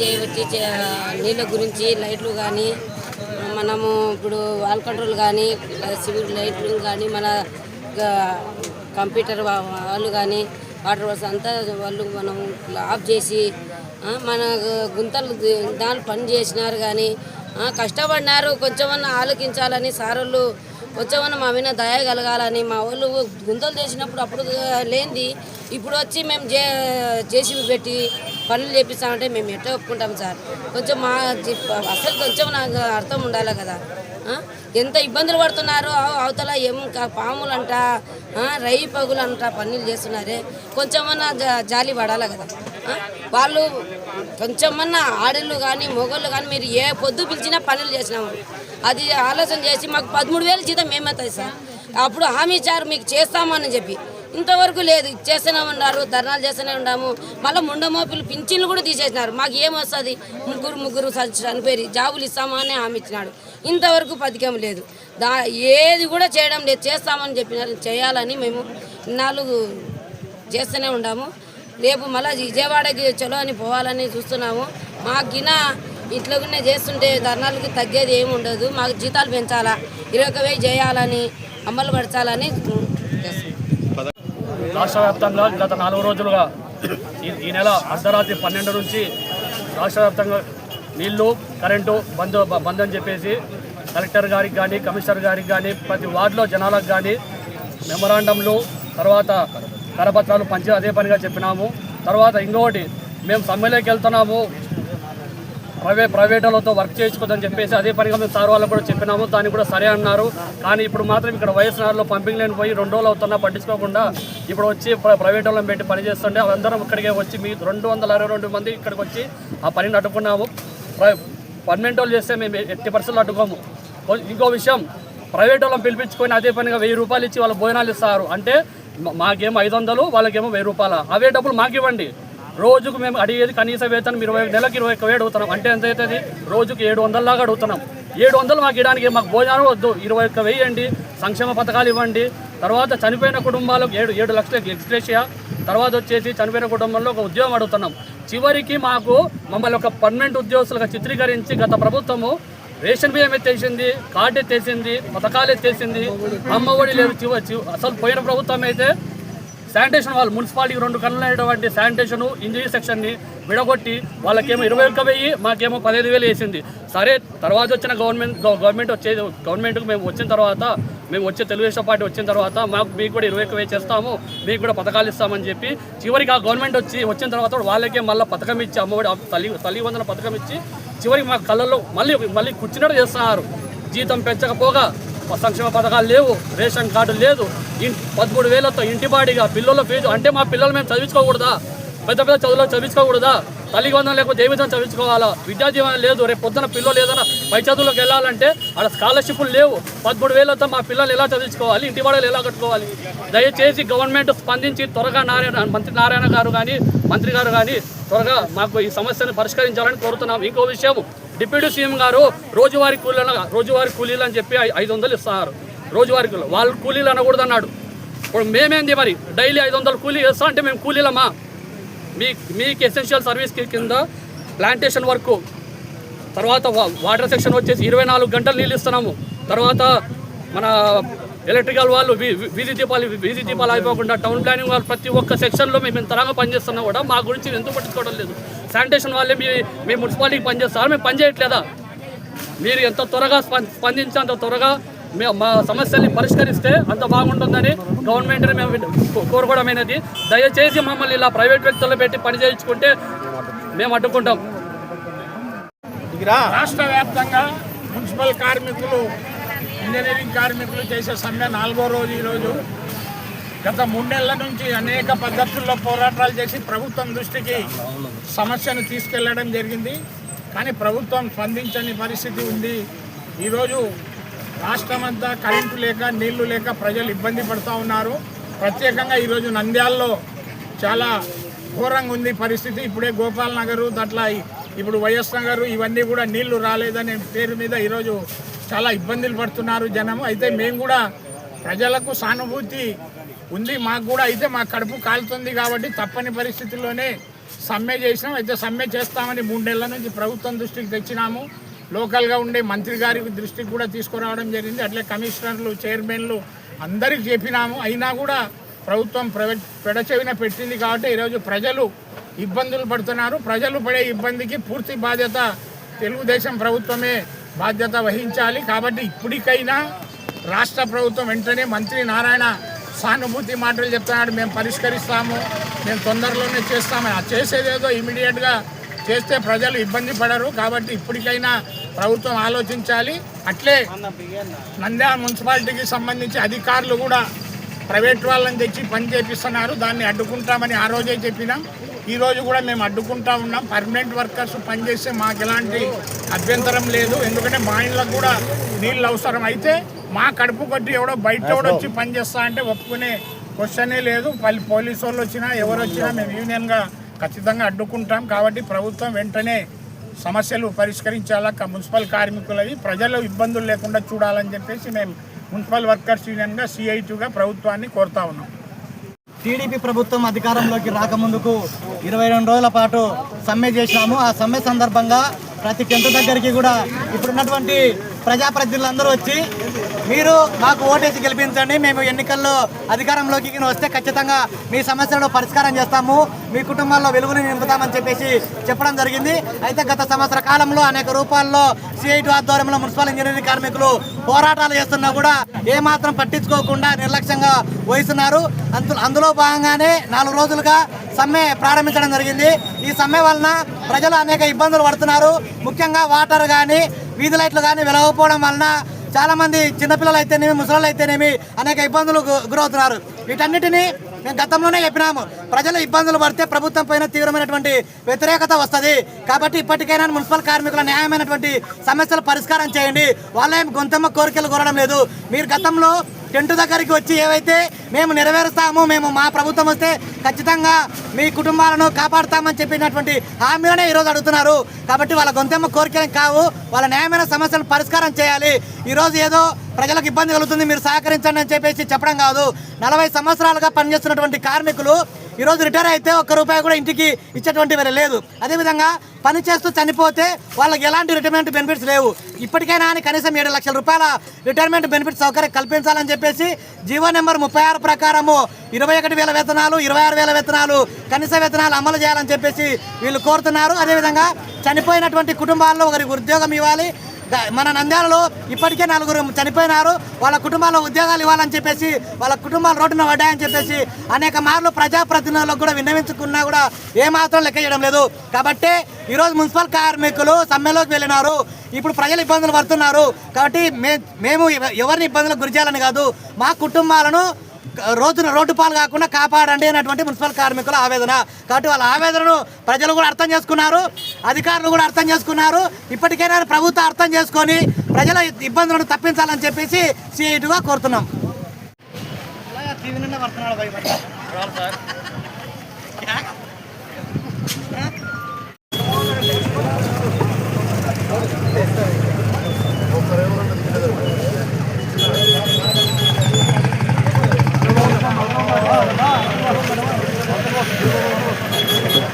చేయబట్టి చే- నీళ్ళ గురించి లైట్లు కానీ మనము ఇప్పుడు వాల్ కంట్రోల్ కానీ సివిల్ లైట్లు కానీ మన కంప్యూటర్ వాళ్ళు కానీ వాటర్ వర్స్ అంతా వాళ్ళు మనం ఆఫ్ చేసి మన గుంతలు దాని పని చేసినారు కానీ కష్టపడినారు. కొంచెమన్నా ఆలోచించాలని సారోళ్ళు వచ్చామన్న మా మీద దయ కలగాలని మా వాళ్ళు గుంతలు చేసినప్పుడు అప్పుడు లేనిది ఇప్పుడు వచ్చి మేము జే జేసీబీ పెట్టి పనులు చేపిస్తామంటే మేము ఎట్లా ఒప్పుకుంటాం సార్? కొంచెం మా అసలు కొంచెం నాకు అర్థం ఉండాలి కదా. ఎంత ఇబ్బందులు పడుతున్నారో? అవతల ఏం కా- పాములంట రై రై పగులంట పనులు చేస్తున్నారే. కొంచెమన్నా జా- జాలి పడాలి కదా. వాళ్ళు కొంచెమన్నా ఆడళ్ళు కానీ మొగళ్ళు కానీ మీరు ఏ పొద్దు పిలిచినా పనులు చేసినాము. అది ఆలోచన చేసి మాకు పదమూడు వేలు జీతం మేమే సార్? అప్పుడు హామీ ఇచ్చారు మీకు చేస్తామని చెప్పి. ఇంతవరకు లేదు. చేస్తూనే ఉన్నారు ధర్నాలు చేస్తూనే ఉన్నాము మళ్ళీ ముండమోపులు పింఛన్లు కూడా తీసేసినారు. మాకు ఏమొస్తుంది ముగ్గురు ముగ్గురు చ- చనిపోయి జాబులు ఇస్తామని హామీ ఇచ్చినాడు. ఇంతవరకు పథకం లేదు. దా ఏది కూడా చేయడం లేదు. చేస్తామని చెప్పినారు. చేయాలని మేము నాలుగు చేస్తూనే ఉన్నాము రేపు మళ్ళీ విజయవాడకి చలో అని పోవాలని చూస్తున్నాము. మాకు గిన చేస్తుంటే ధర్నాలకి తగ్గేది ఏమి ఉండదు. మాకు జీతాలు పెంచాలా? ఇరవై ఒక చేయాలని అమలు పరచాలని రాష్ట్ర వ్యాప్తంగా గత నాలుగు రోజులుగా ఈ నెల అర్ధరాత్రి పన్నెండు నుంచి రాష్ట్ర వ్యాప్తంగా నీళ్ళు కరెంటు బంద్ బంద్ అని చెప్పేసి కలెక్టర్ గారికి కానీ కమిషనర్ గారికి కానీ ప్రతి వార్డులో జనాలకు కానీ మెమరాండంలు తర్వాత కరపత్రాలు పంచి అదే పనిగా చెప్పినాము. తర్వాత ఇంకొకటి మేము సమ్మెలోకి వెళ్తున్నాము. ప్రైవేట్ వాళ్ళతో వర్క్ చేయించుకోదని చెప్పేసి అదే పనిగా మేము సార్ వాళ్ళకు కూడా చెప్పినాము. దాన్ని కూడా సరే అన్నారు. కానీ ఇప్పుడు మాత్రం ఇక్కడ వైఎస్ఆర్లో పంపింగ్ లేని పోయి రెండు రోజులు అవుతున్నా పట్టించుకోకుండా ఇప్పుడు వచ్చి ప్రైవేట్ వాళ్ళని పెట్టి పని చేస్తుంటే అందరం ఇక్కడికే వచ్చి మీ రెండు వందల అరవై రెండు మంది ఇక్కడికి వచ్చి ఆ పనిని అడ్డుకున్నాము. ప్ర- పర్మనెంట్ వాళ్ళు చేస్తే మేము ఎట్టి పర్సెంట్ అడ్డుకోము. ఇంకో విషయం ప్రైవేట్ వాళ్ళని పిలిపించుకొని అదే పనిగా వెయ్యి రూపాయలు ఇచ్చి వాళ్ళు భోజనాలు ఇస్తారు. అంటే మాకేమో ఐదు వందలు వాళ్ళకేమో వెయ్యి రూపాయలు. అవే డబ్బులు మాకు ఇవ్వండి రోజుకు మేము అడిగేది కనీస వేతనం ఇరవై నెలకు ఇరవై ఒక్క వేలు అడుగుతున్నాం. అంటే ఎంత అవుతుంది? రోజుకి ఏడు వందలలాగా అడుగుతున్నాం. ఏడు వందలు మాకు ఇవ్వడానికి మాకు భోజనం వద్దు. ఇరవై ఒక్క వెయ్యండి సంక్షేమ పథకాలు ఇవ్వండి. తర్వాత చనిపోయిన కుటుంబాలకు ఏడు ఏడు లక్షల ఎక్స్ప్రెషియా తర్వాత వచ్చేసి చనిపోయిన కుటుంబంలో ఒక ఉద్యోగం అడుగుతున్నాం. చివరికి మాకు మమ్మల్ని ఒక పర్మనెంట్ ఉద్యోగస్తులుగా చిత్రీకరించి గత ప్రభుత్వము రేషన్ బియ్యం ఎత్తేసింది కార్డు ఎత్తేసింది పథకాలు ఎత్తేసింది. అమ్మఒడి లేదు చివరి అసలు పోయిన ప్రభుత్వం అయితే శానిటేషన్ వాళ్ళు మున్సిపాలిటీకి రెండు కళ్ళైనటువంటి శానిటేషన్ ఇంజనీర్ సెక్షన్ని విడగొట్టి వాళ్ళకేమో ఇరవై ఒక్క వెయ్యి మాకేమో పదిహేను వేలు వేసింది. సరే తర్వాత వచ్చిన గవర్నమెంట్ గవర్నమెంట్ వచ్చే గవర్నమెంట్కి మేము వచ్చిన తర్వాత మేము వచ్చే తెలుగుదేశం పార్టీ వచ్చిన తర్వాత మాకు మీకు కూడా ఇరవై ఒక్క చేస్తాము మీకు కూడా పథకాలు ఇస్తామని చెప్పి చివరికి ఆ గవర్నమెంట్ వచ్చి వచ్చిన తర్వాత వాళ్ళకే మళ్ళీ పథకం ఇచ్చి అమ్మఒడి తల్లి తల్లి వందన పథకం ఇచ్చి చివరికి మా కళ్ళల్లో మళ్ళీ మళ్ళీ కూర్చున్నట్టు చేస్తున్నారు. జీతం పెంచకపోగా సంక్షేమ పథకాలు లేవు రేషన్ కార్డు లేదు. పదమూడు వేలతో ఇంటి బాడిగా పిల్లల ఫీజు అంటే మా పిల్లలు మేము చదివించుకోకూడదా? పెద్ద పెద్ద చదువులో చదివించుకోకూడదా? తల్లి వందనం లేకపోతే జీవితం చదివించుకోవాలా? విద్యా జీవనం లేదు రేపు పొద్దున పిల్లలు ఏదైనా పై చదువులకు వెళ్ళాలంటే అక్కడ స్కాలర్షిప్లు లేవు. పదమూడు వేలతో మా పిల్లలు ఎలా చదివించుకోవాలి? ఇంటి బాడలు ఎలా కట్టుకోవాలి? దయచేసి గవర్నమెంట్ స్పందించి త్వరగా నారాయణ మంత్రి నారాయణ గారు కానీ మంత్రి గారు కానీ త్వరగా మాకు ఈ సమస్యను పరిష్కరించాలని కోరుతున్నాం. ఇంకో విషయం డిప్యూటీ సీఎం గారు రోజువారీ కూలీలను రోజువారీ కూలీలు అని చెప్పి ఐదు వందలు ఇస్తారు. రోజువారీ కూలీలు వాళ్ళు కూలీలు అనకూడదు అన్నాడు. ఇప్పుడు మేమేంది మరి? డైలీ ఐదు వందలు కూలీ ఇస్తా అంటే మేము కూలీలమా? మీ మీకు ఎసెన్షియల్ సర్వీస్ కింద ప్లాంటేషన్ వర్క్ తర్వాత వా- వాటర్ సెక్షన్ వచ్చేసి ఇరవై నాలుగు గంటలు నీళ్ళు ఇస్తున్నాము. తర్వాత మన ఎలక్ట్రికల్ వాళ్ళు వీధి దీపాలు వీధి దీపాలు అయిపోకుండా టౌన్ ప్లానింగ్ వాళ్ళు ప్రతి ఒక్క సెక్షన్లో మేము ఇంతలాగా పనిచేస్తున్నా కూడా మా గురించి ఎందుకు పట్టించుకోవడం లేదు. శానిటేషన్ వాళ్ళే మీ మీ మున్సిపాలిటీకి పనిచేస్తారు. మేము పని చేయట్లేదా? మీరు ఎంత త్వరగా స్పం- స్పందించి అంత త్వరగా మే- మా సమస్యల్ని పరిష్కరిస్తే అంత బాగుంటుందని గవర్నమెంట్ని మేము కోరుకోవడమైనది. దయచేసి మమ్మల్ని ఇలా ప్రైవేట్ వ్యక్తుల్లో పెట్టి పని చేయించుకుంటే మేము అడ్డుకుంటాం. రాష్ట్ర వ్యాప్తంగా మున్సిపల్ కార్మికులు ఇంజనీరింగ్ కార్మికులు చేసే సమ్మె నాలుగో రోజు ఈరోజు గత మూడేళ్ళ నుంచి అనేక పద్ధతుల్లో పోరాటాలు చేసి ప్రభుత్వం దృష్టికి సమస్యను తీసుకెళ్ళడం జరిగింది. కానీ ప్రభుత్వం స్పందించని పరిస్థితి ఉంది. ఈరోజు రాష్ట్రమంతా కరెంటు లేక నీళ్ళు లేక ప్రజలు ఇబ్బంది పడుతూ ఉన్నారు. ప్రత్యేకంగా ఈరోజు నంద్యాల్లో చాలా ఘోరంగా ఉంది పరిస్థితి. ఇప్పుడే గోపాల్ నగరు దాంట్లో ఇప్పుడు వైఎస్ నగరు ఇవన్నీ కూడా నీళ్ళు రాలేదనే పేరు మీద ఈరోజు చాలా ఇబ్బందులు పడుతున్నారు జనం అయితే మేము కూడా ప్రజలకు సానుభూతి ఉంది. మాకు కూడా అయితే మా కడుపు కాలుతుంది కాబట్టి తప్పని పరిస్థితుల్లోనే సమ్మె చేసినాం. అయితే సమ్మె చేస్తామని మూడేళ్ళ నుంచి ప్రభుత్వం దృష్టికి తెచ్చినాము. లోకల్గా ఉండే మంత్రి గారి దృష్టికి కూడా తీసుకురావడం జరిగింది. అట్లే కమిషనర్లు చైర్మన్లు అందరికి చెప్పినాము. అయినా కూడా ప్రభుత్వం పెడచెవిన పెట్టింది కాబట్టి ఈరోజు ప్రజలు ఇబ్బందులు పడుతున్నారు. ప్రజలు పడే ఇబ్బందికి పూర్తి బాధ్యత తెలుగుదేశం ప్రభుత్వమే బాధ్యత వహించాలి. కాబట్టి ఇప్పటికైనా రాష్ట్ర ప్రభుత్వం వెంటనే మంత్రి నారాయణ సానుభూతి మాటలు చెప్తున్నాడు. మేము పరిష్కరిస్తాము. మేము తొందరలోనే చేస్తాము. ఆ చేసేదేదో ఇమీడియట్గా చేస్తే ప్రజలు ఇబ్బంది పడరు. కాబట్టి ఇప్పటికైనా ప్రభుత్వం ఆలోచించాలి. అట్లే నంద్యాల మున్సిపాలిటీకి సంబంధించి అధికారులు కూడా ప్రైవేట్ వాళ్ళని తెచ్చి పని చేపిస్తున్నారు. దాన్ని అడ్డుకుంటామని ఆ రోజే చెప్పినాం. ఈరోజు కూడా మేము అడ్డుకుంటా ఉన్నాం. పర్మనెంట్ వర్కర్స్ పనిచేస్తే మాకు ఎలాంటి అభ్యంతరం లేదు. ఎందుకంటే మా ఇళ్ళకు కూడా నీళ్ళు అవసరం. అయితే మా కడుపు కొట్టి ఎవడో బయట ఎవడో వచ్చి పని చేస్తా అంటే ఒప్పుకునే క్వశ్చనే లేదు. పల్లి పోలీసు వాళ్ళు వచ్చినా ఎవరు వచ్చినా మేము యూనియన్గా ఖచ్చితంగా అడ్డుకుంటాం. కాబట్టి ప్రభుత్వం వెంటనే సమస్యలు పరిష్కరించాలా? మున్సిపల్ కార్మికులవి ప్రజలు ఇబ్బందులు లేకుండా చూడాలని చెప్పేసి మేము మున్సిపల్ వర్కర్స్ యూనియన్గా సిఐటిగా ప్రభుత్వాన్ని కోరుతా ఉన్నాం. టీడీపీ ప్రభుత్వం అధికారంలోకి రాకముందుకు ఇరవై రెండు రోజుల పాటు సమ్మె చేసినాము. ఆ సమ్మె సందర్భంగా ప్రతి టెంట్ దగ్గరికి కూడా ఇప్పుడున్నటువంటి ప్రజాప్రతినిధులందరూ వచ్చి మీరు మాకు ఓటేసి గెలిపించండి. మేము ఎన్నికల్లో అధికారంలోకి వస్తే ఖచ్చితంగా మీ సమస్యలను పరిష్కారం చేస్తాము. మీ కుటుంబాల్లో వెలుగుని నింపుతామని చెప్పేసి చెప్పడం జరిగింది. అయితే గత సంవత్సర కాలంలో అనేక రూపాల్లో సిఐటి ఆధ్వర్యంలో మున్సిపల్ ఇంజనీరింగ్ కార్మికులు పోరాటాలు చేస్తున్నా కూడా ఏమాత్రం పట్టించుకోకుండా నిర్లక్ష్యంగా వహిస్తున్నారు. అందులో భాగంగానే నాలుగు రోజులుగా సమ్మె ప్రారంభించడం జరిగింది. ఈ సమ్మె వలన ప్రజలు అనేక ఇబ్బందులు పడుతున్నారు. ముఖ్యంగా వాటర్ కానీ వీధి లైట్లు కానీ వెలగకపోవడం వలన చాలా మంది చిన్నపిల్లలు అయితేనేమి ముసలాళ్ళు అయితేనేమి అనేక ఇబ్బందులు గు- గురవుతున్నారు. వీటన్నిటిని మేము గతంలోనే చెప్పినాము. ప్రజలు ఇబ్బందులు పడితే ప్రభుత్వం పైన తీవ్రమైనటువంటి వ్యతిరేకత వస్తుంది. కాబట్టి ఇప్పటికైనా మున్సిపల్ కార్మికుల న్యాయమైనటువంటి సమస్యలు పరిష్కారం చేయండి. వాళ్ళేం గొంతమ్మ కోరికలు కోరడం లేదు. మీరు గతంలో టెంట్ దగ్గరికి వచ్చి ఏవైతే మేము నెరవేరుస్తాము మేము మా ప్రభుత్వం వస్తే ఖచ్చితంగా మీ కుటుంబాలను కాపాడుతామని చెప్పినటువంటి హామీలనే ఈరోజు అడుగుతున్నారు. కాబట్టి వాళ్ళ గొంతెమ్మ కోరికలు కావు వాళ్ళ న్యాయమైన సమస్యలు పరిష్కారం చేయాలి. ఈరోజు ఏదో ప్రజలకు ఇబ్బంది కలుగుతుంది మీరు సహకరించండి అని చెప్పేసి చెప్పడం కాదు. నలభై సంవత్సరాలుగా పనిచేస్తున్నటువంటి కార్మికులు ఈరోజు రిటైర్ అయితే ఒక్క రూపాయి కూడా ఇంటికి ఇచ్చేటువంటి వేరే లేదు. అదేవిధంగా పని చేస్తూ చనిపోతే వాళ్ళకి ఎలాంటి రిటైర్మెంట్ బెనిఫిట్స్ లేవు. ఇప్పటికైనా అని కనీసం ఏడు లక్షల రూపాయల రిటైర్మెంట్ బెనిఫిట్ సౌకర్యం కల్పించాలని చెప్పేసి జీవో నెంబర్ ముప్పై ఆరు ప్రకారము ఇరవై ఒకటి వేల వేతనాలు ఇరవై ఆరు వేల వేతనాలు కనీస వేతనాలు అమలు చేయాలని చెప్పేసి వీళ్ళు కోరుతున్నారు. అదేవిధంగా చనిపోయినటువంటి కుటుంబాల్లో ఒకరికి ఉద్యోగం ఇవ్వాలి. మన నంద్యాలలో ఇప్పటికే నలుగురు చనిపోయినారు. వాళ్ళ కుటుంబాల్లో ఉద్యోగాలు ఇవ్వాలని చెప్పేసి వాళ్ళ కుటుంబాలు రోడ్డున పడ్డాయని చెప్పేసి అనేక మార్లు ప్రజాప్రతినిధులకు కూడా విన్నవించుకున్నా కూడా ఏమాత్రం లెక్క చేయడం లేదు. కాబట్టి ఈరోజు మున్సిపల్ కార్మికులు సమ్మెలోకి వెళ్ళినారు. ఇప్పుడు ప్రజలు ఇబ్బందులు పడుతున్నారు. కాబట్టి మే మేము ఎవరిని ఇబ్బందులకు గురి చేయాలని కాదు మా కుటుంబాలను రోజున రోడ్డు పాలు కాకుండా కాపాడండి అన్నటువంటి మున్సిపల్ కార్మికుల ఆవేదన. కాబట్టి వాళ్ళ ఆవేదనను ప్రజలు కూడా అర్థం చేసుకున్నారు అధికారులు కూడా అర్థం చేసుకున్నారు. ఇప్పటికైనా ప్రభుత్వం అర్థం చేసుకొని ప్రజల ఇబ్బందులను తప్పించాలని చెప్పేసి సిఐటిగా కోరుతున్నాం.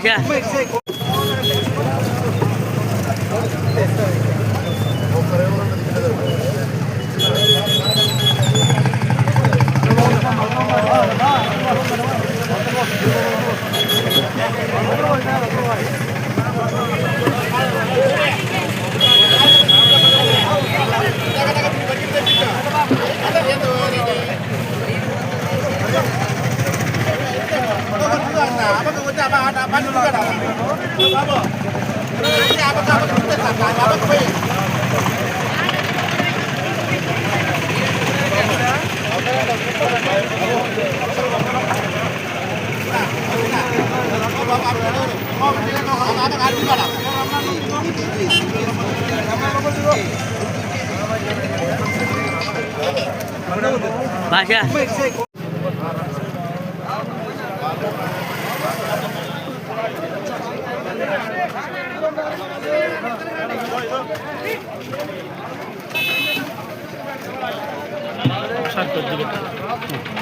Pasha. ভাষা সাত দিকে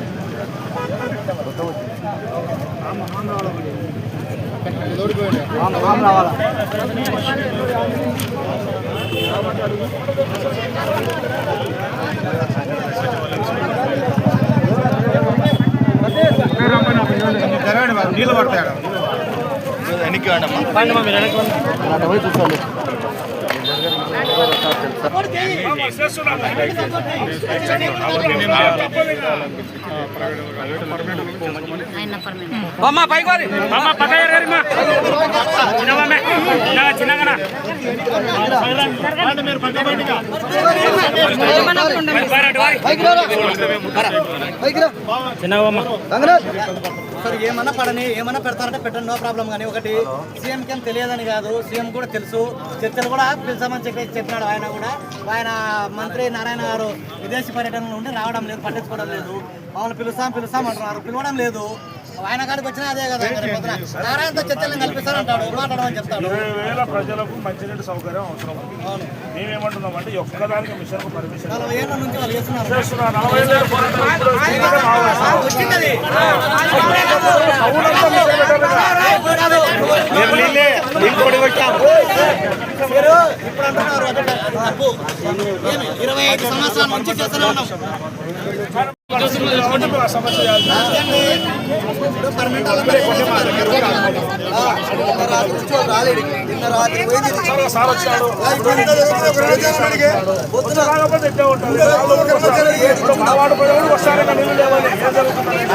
నీళ్ళు పడతాడు అమ్మ పైకి వారి అమ్మ మా సరే ఏమన్నా పడని ఏమన్నా పెడతారంటే పెట్టండి నో ప్రాబ్లం కానీ ఒకటి సీఎం కి ఏం తెలియదని కాదు సీఎం కూడా తెలుసు చర్చలు కూడా పిలిచామని చెప్పి చెప్పినాడు ఆయన కూడా ఆయన మంత్రి నారాయణ గారు విదేశీ పర్యటనలో ఉండి రావడం లేదు పట్టించుకోవడం లేదు మమ్మల్ని పిలుస్తాం పిలుస్తాం అంటున్నారు పిలవడం లేదు ఆయన కాడికి వచ్చినా అదే కదా. నారాయణతో చర్చలు కల్పిస్తారంటాడు మాట్లాడమని చెప్తాడు. వేల ప్రజలకు మంచినీటి సౌకర్యం అవసరం. మేమేమంటున్నాం అంటే ఒక్కదానికి మిషన్ పర్మిషన్ నలభై ఏళ్ళ నుంచి వాళ్ళు చేస్తున్నారు. మీరు ఇప్పుడు అంటున్నారు? ఇరవై ఐదు సంవత్సరాల నుంచి చేస్తూనే ఉన్నాం. సమస్య చేయాలి. ఇప్పుడు పర్మనెంట్ వాళ్ళందరూ ఏం చేస్తున్నారు? సార్ సార్ వచ్చాడు పొద్దున రాకపోతే ఎట్లా ఉంటుంది ఇప్పుడు మనవాడు పోయేవాడు వస్తారని నీళ్ళు లేవాలి ఏం జరుగుతుంది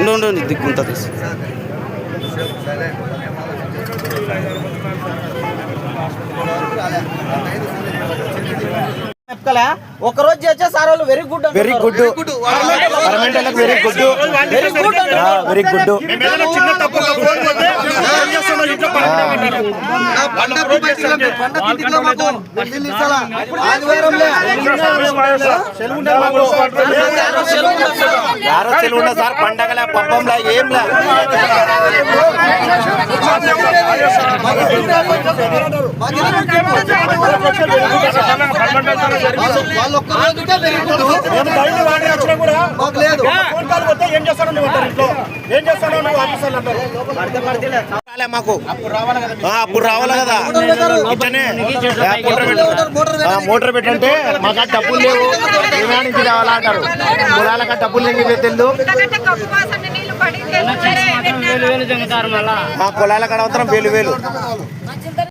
ఉండు ఉండు దిక్కుంటుంది చెప్పుకోలే ఒక రోజు చేస్తే సార్ వాళ్ళు very good very good very good very good very good. Arrow సెలవు సార్ పండగల పబ్బంలా ఏంలా మాకు ఆ, అప్పుడు రావాలి కదా. మోటార్ పెట్టంటే మాకు డబ్బులు లేవు. నుంచి కావాలా అంటారు. పొలాలకు డబ్బులు లేని తెలుదు. మా పొలాల కాడ అవసరం వేలు వేలు.